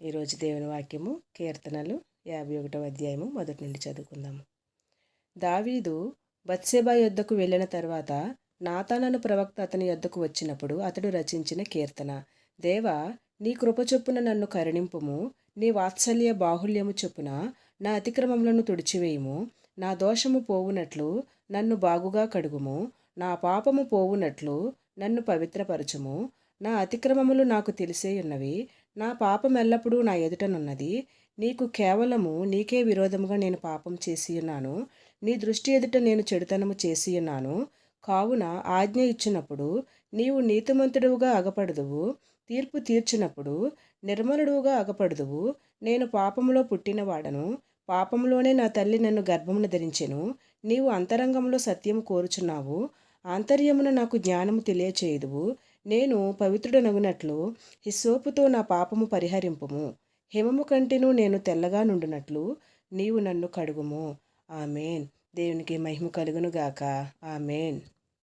ఈరోజు దేవుని వాక్యము కీర్తనలు యాభై ఒకటవ అధ్యాయము మొదటి నుండి చదువుకుందాము. దావీదు బత్సేబా యొద్దకు వెళ్ళిన తర్వాత నాతానను ప్రవక్త అతని యొద్దకు వచ్చినప్పుడు అతడు రచించిన కీర్తన దేవా నీ కృప చొప్పున నన్ను కరుణింపుము నీ వాత్సల్య బాహుల్యము చొప్పున నా అతిక్రమములను తుడిచివేయుము నా దోషము పోవునట్లు నన్ను బాగుగా కడుగుము నా పాపము పోవునట్లు నన్ను పవిత్రపరచుము నా అతిక్రమములు నాకు తెలిసే ఉన్నవి నా పాపం ఎల్లప్పుడూ నా ఎదుటనున్నది. నీకు కేవలము నీకే విరోధముగా నేను పాపం చేసి ఉన్నాను నీ దృష్టి ఎదుట నేను చెడుతనము చేసి ఉన్నాను కావున ఆజ్ఞ ఇచ్చినప్పుడు నీవు నీతిమంతుడువుగా అగపడదువు. తీర్పు తీర్చినప్పుడు నిర్మలుడువుగా అగపడదువు. నేను పాపములో పుట్టినవాడను. పాపంలోనే నా తల్లి నన్ను గర్భమును ధరించెను. నీవు అంతరంగంలో సత్యం కోరుచున్నావు. ఆంతర్యమున నాకు జ్ఞానము తెలియచేయుదువు. నేను పవిత్రుడనగునట్లు హిస్సోపుతో నా పాపము పరిహరింపుము. హిమము కంటేను నేను తెల్లగా నుండినట్లు నీవు నన్ను కడుగుము. ఆమెన్. దేవునికి మహిమ కలుగునుగాక. ఆమెన్.